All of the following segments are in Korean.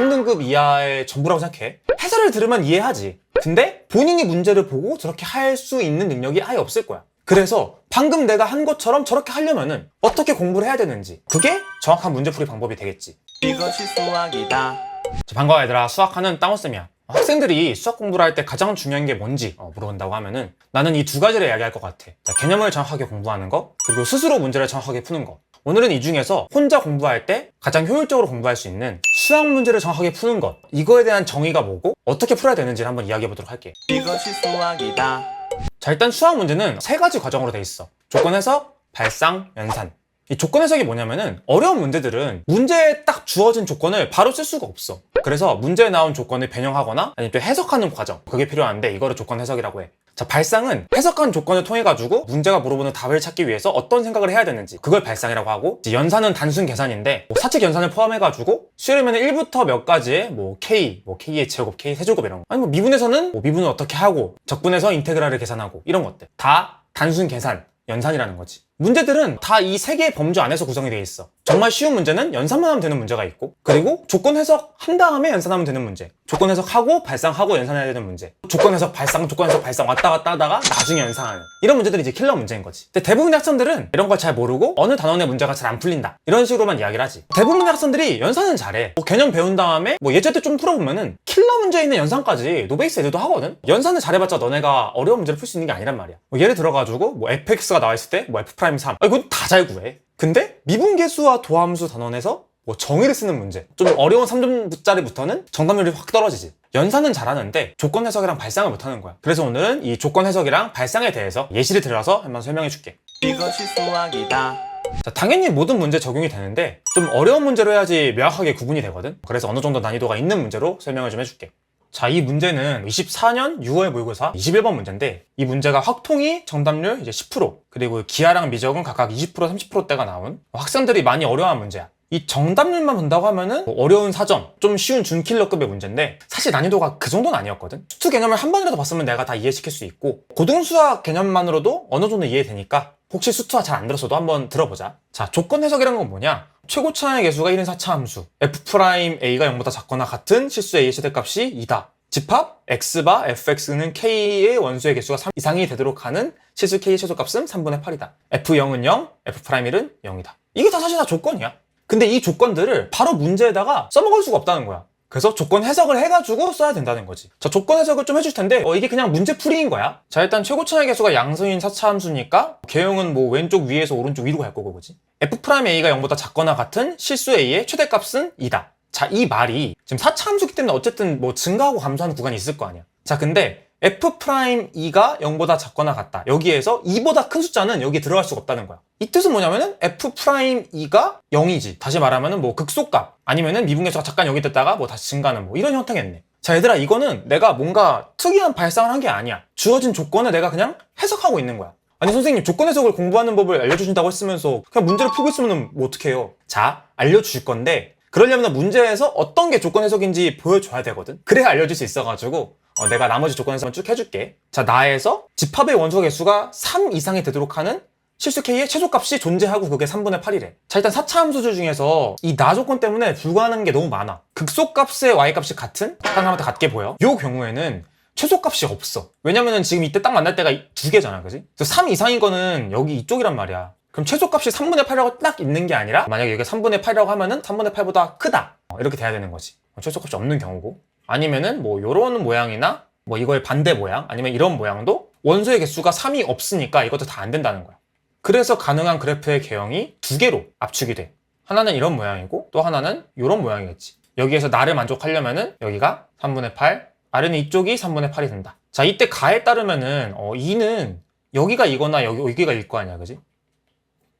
3등급 이하의 전부라고 생각해. 해설을 들으면 이해하지. 근데 본인이 문제를 보고 저렇게 할 수 있는 능력이 아예 없을 거야. 그래서 방금 내가 한 것처럼 저렇게 하려면은 어떻게 공부를 해야 되는지 그게 정확한 문제풀이 방법이 되겠지. 이것이 수학이다. 자, 반가워 얘들아 수학하는 땅오쌤이야 학생들이 수학 공부를 할 때 가장 중요한 게 뭔지 어, 물어본다고 하면은 나는 이 두 가지를 이야기할 것 같아 자, 개념을 정확하게 공부하는 거 그리고 스스로 문제를 정확하게 푸는 거 오늘은 이 중에서 혼자 공부할 때 가장 효율적으로 공부할 수 있는 수학 문제를 정확하게 푸는 것. 이거에 대한 정의가 뭐고 어떻게 풀어야 되는지를 한번 이야기해 보도록 할게 이것이 수학이다. 자 일단 수학 문제는 세 가지 과정으로 돼 있어. 조건 해석, 발상, 연산 이 조건 해석이 뭐냐면은 어려운 문제들은 문제에 딱 주어진 조건을 바로 쓸 수가 없어. 그래서 문제에 나온 조건을 변형하거나 아니면 또 해석하는 과정 그게 필요한데 이거를 조건 해석이라고 해. 자, 발상은 해석한 조건을 통해 가지고 문제가 물어보는 답을 찾기 위해서 어떤 생각을 해야 되는지 그걸 발상이라고 하고 연산은 단순 계산인데 뭐 사칙 연산을 포함해 가지고 수열이면 1부터 몇 가지의 뭐 k, 뭐 k의 제곱, k 세제곱 이런 거. 아니 뭐 미분에서는 뭐 미분을 어떻게 하고 적분에서 인테그랄을 계산하고 이런 것들. 다 단순 계산 연산이라는 거지. 문제들은 다 이 세 개의 범주 안에서 구성이 되어 있어. 정말 쉬운 문제는 연산만 하면 되는 문제가 있고, 그리고 조건 해석 한 다음에 연산하면 되는 문제. 조건 해석하고 발상하고 연산해야 되는 문제. 조건 해석 발상, 조건 해석 발상 왔다 갔다 하다가 나중에 연산하는. 이런 문제들이 이제 킬러 문제인 거지. 근데 대부분의 학생들은 이런 걸 잘 모르고 어느 단원의 문제가 잘 안 풀린다. 이런 식으로만 이야기를 하지. 대부분의 학생들이 연산은 잘해. 뭐 개념 배운 다음에 뭐 예제 때 좀 풀어보면은 킬러 문제에 있는 연산까지 노베이스 애들도 하거든? 연산을 잘해봤자 너네가 어려운 문제를 풀 수 있는 게 아니란 말이야. 뭐 예를 들어가지고 뭐 fx가 나와 있을 때 뭐 f 프라임 3. 아, 이건 다 잘 구해. 근데 미분계수와 도함수 단원에서 뭐 정의를 쓰는 문제. 좀 어려운 3점짜리부터는 정답률이 확 떨어지지. 연산은 잘하는데 조건 해석이랑 발상을 못하는 거야. 그래서 오늘은 이 조건 해석이랑 발상에 대해서 예시를 들어서 한번 설명해 줄게. 이것이 수학이다. 자, 당연히 모든 문제 적용이 되는데 좀 어려운 문제로 해야지 명확하게 구분이 되거든. 그래서 어느 정도 난이도가 있는 문제로 설명을 좀 해줄게. 자, 이 문제는 24년 6월 모의고사 21번 문제인데 이 문제가 확통이 정답률 이제 10% 그리고 기하랑 미적은 각각 20% 30%대가 나온 학생들이 많이 어려워하는 문제야. 이 정답률만 본다고 하면은 뭐 어려운 사점, 좀 쉬운 준킬러급의 문제인데 사실 난이도가 그 정도는 아니었거든. 수투 개념을 한 번이라도 봤으면 내가 다 이해시킬 수 있고 고등수학 개념만으로도 어느 정도 이해되니까 혹시 수투가 잘안 들었어도 한번 들어보자. 자, 조건 해석이라는 건 뭐냐? 최고차의 개수가 1인 4차 함수 f'a가 0보다 작거나 같은 실수 a의 최대값이 2다. 집합 x바 fx는 k의 원수의 개수가 3 이상이 되도록 하는 실수 k의 최소값은 3분의 8이다. f0은 0, f'1은 0이다. 이게 다 사실 다 조건이야. 근데 이 조건들을 바로 문제에다가 써먹을 수가 없다는 거야. 그래서 조건 해석을 해가지고 써야 된다는 거지. 자, 조건 해석을 좀 해줄 텐데, 어, 이게 그냥 문제 풀이인 거야. 자, 일단 최고차의 개수가 양수인 4차 함수니까, 개형은 뭐 왼쪽 위에서 오른쪽 위로 갈 거고, 그지? f'a가 0보다 작거나 같은 실수 a의 최대값은 2다. 자, 이 말이 지금 4차 함수기 때문에 어쨌든 뭐 증가하고 감소하는 구간이 있을 거 아니야. 자, 근데 f'2가 0보다 작거나 같다. 여기에서 2보다 큰 숫자는 여기 들어갈 수가 없다는 거야. 이 뜻은 뭐냐면은 f'2가 0이지. 다시 말하면은 뭐 극소값 아니면은 미분계수가 잠깐 여기 됐다가 뭐 다시 증가하는 뭐 이런 형태겠네. 자, 얘들아 이거는 내가 뭔가 특이한 발상을 한 게 아니야. 주어진 조건을 내가 그냥 해석하고 있는 거야. 아니 선생님 조건 해석을 공부하는 법을 알려주신다고 했으면서 그냥 문제를 풀고 있으면 뭐 어떡해요. 자, 알려줄 건데 그러려면 문제에서 어떤 게 조건 해석인지 보여줘야 되거든. 그래야 알려줄 수 있어가지고 어, 내가 나머지 조건 해석을 쭉 해줄게. 자, 나에서 집합의 원소 개수가 3 이상이 되도록 하는 실수 k의 최소값이 존재하고 그게 3분의 8이래. 자, 일단 4차 함수들 중에서 이 나 조건 때문에 불가능한 게 너무 많아. 극소값의 y값이 같은 하나한테 같게 보여. 요 경우에는 최소값이 없어. 왜냐면은 지금 이때 딱 만날 때가 두 개잖아, 그지? 그래서 3 이상인 거는 여기 이쪽이란 말이야. 그럼 최소값이 3분의 8이라고 딱 있는 게 아니라 만약에 여기가 3분의 8이라고 하면은 3분의 8보다 크다. 어, 이렇게 돼야 되는 거지. 어, 최소값이 없는 경우고. 아니면은 뭐 요런 모양이나 뭐 이거의 반대 모양 아니면 이런 모양도 원소의 개수가 3이 없으니까 이것도 다 안 된다는 거야. 그래서 가능한 그래프의 개형이 두 개로 압축이 돼. 하나는 이런 모양이고 또 하나는 이런 모양이겠지. 여기에서 나를 만족하려면은 여기가 3분의 8, 아래는 이쪽이 3분의 8이 된다. 자, 이때 가에 따르면은 어, 2는 여기가 이거나 여기, 여기가 일 거 아니야, 그지?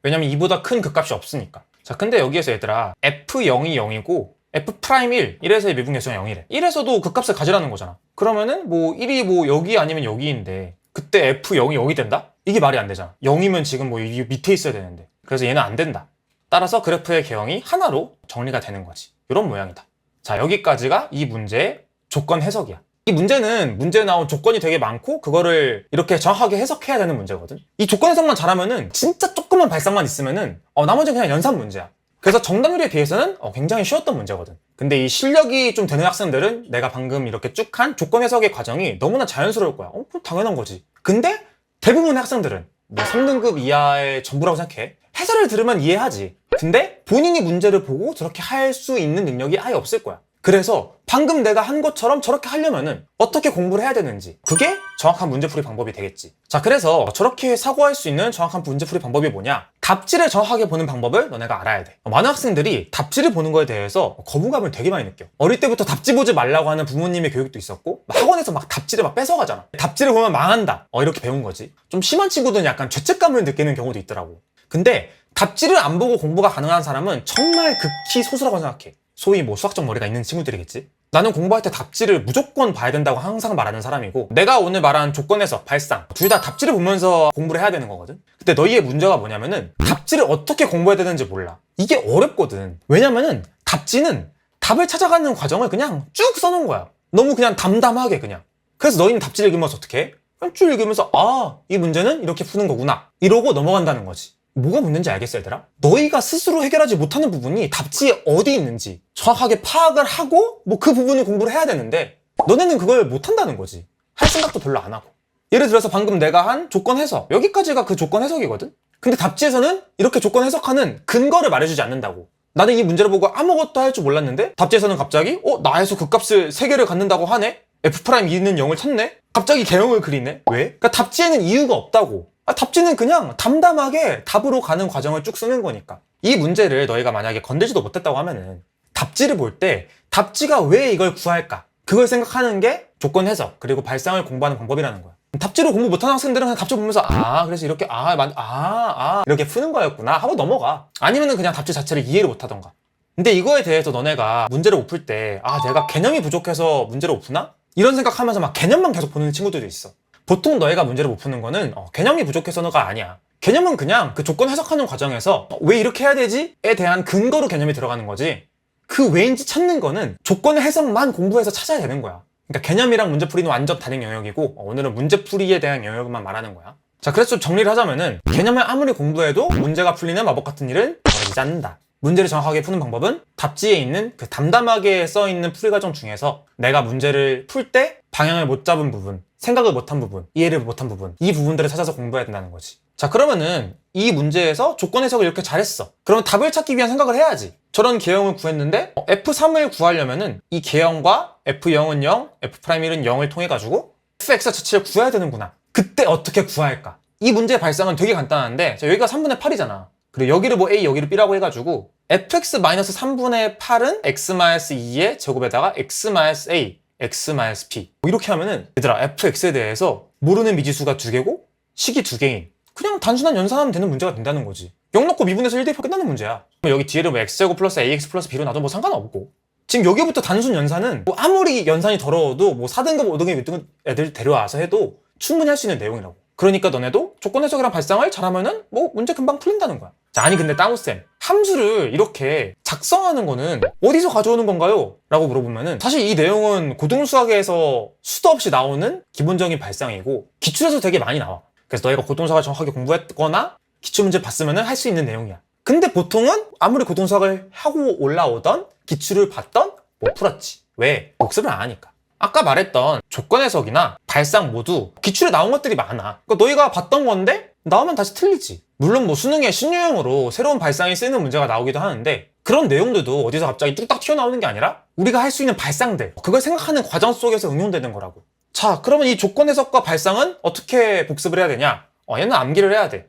왜냐면 2보다 큰 극값이 없으니까. 자, 근데 여기에서 얘들아 f0이 0이고 f'1, 1에서의 미분 계수가 0이래. 1에서도 극값을 가지라는 거잖아. 그러면은 뭐 1이 뭐 여기 아니면 여기인데 그때 f0이 0이 된다? 이게 말이 안 되잖아. 0이면 지금 뭐 이 밑에 있어야 되는데. 그래서 얘는 안 된다. 따라서 그래프의 개형이 하나로 정리가 되는 거지. 이런 모양이다. 자, 여기까지가 이 문제의 조건 해석이야. 이 문제는 문제에 나온 조건이 되게 많고 그거를 이렇게 정확하게 해석해야 되는 문제거든. 이 조건 해석만 잘하면은 진짜 조그만 발상만 있으면은 어 나머지는 그냥 연산 문제야. 그래서 정답률에 비해서는 어, 굉장히 쉬웠던 문제거든. 근데 이 실력이 좀 되는 학생들은 내가 방금 이렇게 쭉 한 조건 해석의 과정이 너무나 자연스러울 거야. 어, 그럼 당연한 거지. 근데 대부분의 학생들은 뭐 3등급 이하의 전부라고 생각해. 해설을 들으면 이해하지. 근데 본인이 문제를 보고 저렇게 할 수 있는 능력이 아예 없을 거야. 그래서 방금 내가 한 것처럼 저렇게 하려면은 어떻게 공부를 해야 되는지 그게 정확한 문제풀이 방법이 되겠지. 자, 그래서 저렇게 사고할 수 있는 정확한 문제풀이 방법이 뭐냐? 답지를 정확하게 보는 방법을 너네가 알아야 돼. 많은 학생들이 답지를 보는 거에 대해서 거부감을 되게 많이 느껴. 어릴 때부터 답지 보지 말라고 하는 부모님의 교육도 있었고 막 학원에서 막 답지를 막 뺏어가잖아. 답지를 보면 망한다. 어, 이렇게 배운 거지. 좀 심한 친구들은 약간 죄책감을 느끼는 경우도 있더라고. 근데 답지를 안 보고 공부가 가능한 사람은 정말 극히 소수라고 생각해. 소위 뭐 수학적 머리가 있는 친구들이겠지. 나는 공부할 때 답지를 무조건 봐야 된다고 항상 말하는 사람이고 내가 오늘 말한 조건에서 발상 둘 다 답지를 보면서 공부를 해야 되는 거거든. 근데 너희의 문제가 뭐냐면은 답지를 어떻게 공부해야 되는지 몰라. 이게 어렵거든. 왜냐면은 답지는 답을 찾아가는 과정을 그냥 쭉 써놓은 거야. 너무 그냥 담담하게 그냥. 그래서 너희는 답지를 읽으면서 어떻게 해? 쭉 읽으면서 아, 이 문제는 이렇게 푸는 거구나. 이러고 넘어간다는 거지. 뭐가 문제인지 알겠어, 얘들아? 너희가 스스로 해결하지 못하는 부분이 답지에 어디 있는지 정확하게 파악을 하고 뭐 그 부분을 공부를 해야 되는데 너네는 그걸 못한다는 거지. 할 생각도 별로 안 하고. 예를 들어서 방금 내가 한 조건 해석. 여기까지가 그 조건 해석이거든? 근데 답지에서는 이렇게 조건 해석하는 근거를 말해주지 않는다고. 나는 이 문제를 보고 아무것도 할 줄 몰랐는데 답지에서는 갑자기 어? 나에서 그 값을 3개를 갖는다고 하네? F'E는 0을 찾네? 갑자기 개형을 그리네? 왜? 그러니까 답지에는 이유가 없다고. 아, 답지는 그냥 담담하게 답으로 가는 과정을 쭉 쓰는 거니까. 이 문제를 너희가 만약에 건들지도 못했다고 하면은 답지를 볼 때 답지가 왜 이걸 구할까? 그걸 생각하는 게 조건 해석 그리고 발상을 공부하는 방법이라는 거야. 답지로 공부 못하는 학생들은 그냥 답지 보면서 아 그래서 이렇게 아, 맞, 아, 아 이렇게 푸는 거였구나 하고 넘어가. 아니면은 그냥 답지 자체를 이해를 못하던가. 근데 이거에 대해서 너네가 문제를 못 풀 때 아 내가 개념이 부족해서 문제를 못 푸나? 이런 생각하면서 막 개념만 계속 보는 친구들도 있어. 보통 너희가 문제를 못 푸는 거는 어, 개념이 부족해서가 아니야. 개념은 그냥 그 조건 해석하는 과정에서 어, 왜 이렇게 해야 되지?에 대한 근거로 개념이 들어가는 거지. 그 왜인지 찾는 거는 조건 해석만 공부해서 찾아야 되는 거야. 그러니까 개념이랑 문제풀이는 완전 다른 영역이고 어, 오늘은 문제풀이에 대한 영역만 말하는 거야. 자, 그래서 좀 정리를 하자면은 개념을 아무리 공부해도 문제가 풀리는 마법 같은 일은 벌어지지 않는다. 문제를 정확하게 푸는 방법은 답지에 있는 그 담담하게 써 있는 풀이 과정 중에서 내가 문제를 풀 때 방향을 못 잡은 부분, 생각을 못한 부분, 이해를 못한 부분, 이 부분들을 찾아서 공부해야 된다는 거지. 자, 그러면은 이 문제에서 조건 해석을 이렇게 잘했어. 그러면 답을 찾기 위한 생각을 해야지. 저런 개형을 구했는데 어, F3을 구하려면은 이 개형과 F0은 0, F'1은 0을 통해 가지고 fx 자체를 구해야 되는구나. 그때 어떻게 구할까? 이 문제의 발상은 되게 간단한데 자, 여기가 3분의 8이잖아. 그리고 여기를 뭐 A, 여기를 B라고 해가지고 fx-3분의 8은 x-2의 제곱에다가 x-a, x-p 뭐 이렇게 하면은 얘들아 fx에 대해서 모르는 미지수가 두 개고 식이 두 개인. 그냥 단순한 연산하면 되는 문제가 된다는 거지. 0 넣고 미분해서 1 대입하면 끝나는 문제야. 그럼 여기 뒤에를 뭐 x제곱 플러스 ax 플러스 b로 놔도 뭐 상관없고. 지금 여기부터 단순 연산은 뭐 아무리 연산이 더러워도 뭐 4등급, 5등급, 6등급 애들 데려와서 해도 충분히 할 수 있는 내용이라고. 그러니까 너네도 조건 해석이랑 발상을 잘하면은 뭐 문제 금방 풀린다는 거야. 자, 아니 근데 따무쌤 함수를 이렇게 작성하는 거는 어디서 가져오는 건가요? 라고 물어보면은 사실 이 내용은 고등수학에서 수도 없이 나오는 기본적인 발상이고 기출에서 되게 많이 나와. 그래서 너희가 고등수학을 정확하게 공부했거나 기출문제 봤으면은 할수 있는 내용이야. 근데 보통은 아무리 고등수학을 하고 올라오던 기출을 봤던 못 풀었지. 왜? 복습을 안 하니까. 아까 말했던 조건 해석이나 발상 모두 기출에 나온 것들이 많아. 그러니까 너희가 봤던 건데 나오면 다시 틀리지. 물론 뭐 수능에 신유형으로 새로운 발상이 쓰이는 문제가 나오기도 하는데 그런 내용들도 어디서 갑자기 뚝딱 튀어나오는 게 아니라 우리가 할 수 있는 발상들 그걸 생각하는 과정 속에서 응용되는 거라고. 자 그러면 이 조건 해석과 발상은 어떻게 복습을 해야 되냐? 어, 얘는 암기를 해야 돼.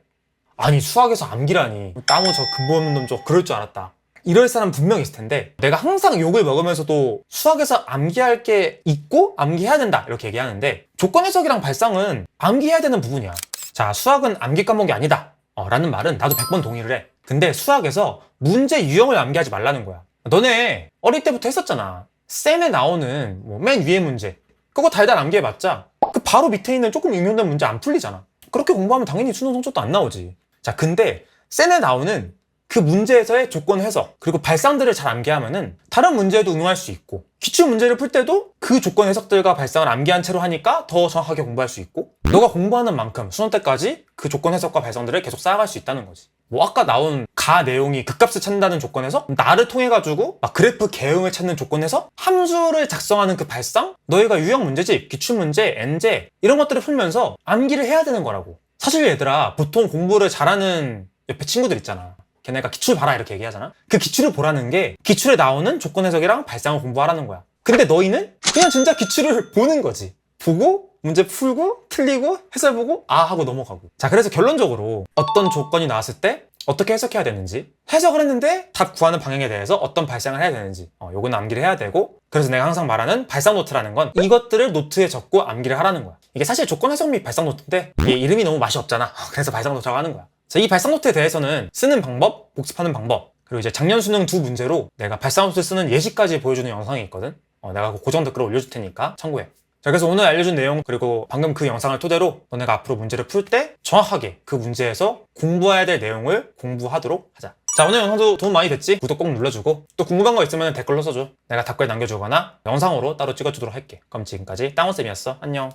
아니 수학에서 암기라니 땅우 저 근본 없는 놈저 그럴 줄 알았다. 이럴 사람 분명 있을 텐데 내가 항상 욕을 먹으면서도 수학에서 암기할 게 있고 암기해야 된다 이렇게 얘기하는데 조건 해석이랑 발상은 암기해야 되는 부분이야 자 수학은 암기 과목이 아니다. 어, 라는 말은 나도 100번 동의를 해. 근데 수학에서 문제 유형을 암기하지 말라는 거야. 너네 어릴 때부터 했었잖아. 쌤에 나오는 뭐 맨 위에 문제. 그거 달달 암기해봤자 그 바로 밑에 있는 조금 응용된 문제 안 풀리잖아. 그렇게 공부하면 당연히 수능 성적도 안 나오지. 자 근데 쌤에 나오는 그 문제에서의 조건 해석 그리고 발상들을 잘 암기하면 은 다른 문제에도 응용할 수 있고 기출 문제를 풀 때도 그 조건 해석들과 발상을 암기한 채로 하니까 더 정확하게 공부할 수 있고 너가 공부하는 만큼 수능 때까지 그 조건 해석과 발상들을 계속 쌓아갈 수 있다는 거지 뭐 아까 나온 다 내용이 극값을 찾는다는 조건에서 나를 통해 가지고 막 그래프 개응을 찾는 조건에서 함수를 작성하는 그 발상 너희가 유형 문제집, 기출 문제, 엔제 이런 것들을 풀면서 암기를 해야 되는 거라고. 사실 얘들아 보통 공부를 잘하는 옆에 친구들 있잖아. 걔네가 기출 봐라 이렇게 얘기하잖아. 그 기출을 보라는 게 기출에 나오는 조건 해석이랑 발상을 공부하라는 거야. 근데 너희는 그냥 진짜 기출을 보는 거지. 보고 문제 풀고 틀리고 해설 보고 아 하고 넘어가고. 자 그래서 결론적으로 어떤 조건이 나왔을 때 어떻게 해석해야 되는지 해석을 했는데 답 구하는 방향에 대해서 어떤 발상을 해야 되는지 어, 요거는 암기를 해야 되고 그래서 내가 항상 말하는 발상 노트라는 건 이것들을 노트에 적고 암기를 하라는 거야 이게 사실 조건 해석 및 발상 노트인데 이름이 너무 맛이 없잖아 그래서 발상 노트라고 하는 거야 자, 이 발상 노트에 대해서는 쓰는 방법, 복습하는 방법 그리고 이제 작년 수능 두 문제로 내가 발상 노트 쓰는 예시까지 보여주는 영상이 있거든 어, 내가 그 고정 댓글을 올려줄 테니까 참고해 자, 그래서 오늘 알려준 내용 그리고 방금 그 영상을 토대로 너네가 앞으로 문제를 풀 때 정확하게 그 문제에서 공부해야 될 내용을 공부하도록 하자. 자, 오늘 영상도 도움 많이 됐지? 구독 꼭 눌러주고 또 궁금한 거 있으면 댓글로 써줘. 내가 답글 남겨주거나 영상으로 따로 찍어주도록 할게. 그럼 지금까지 땅원쌤이었어. 안녕.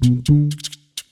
Boom, boom.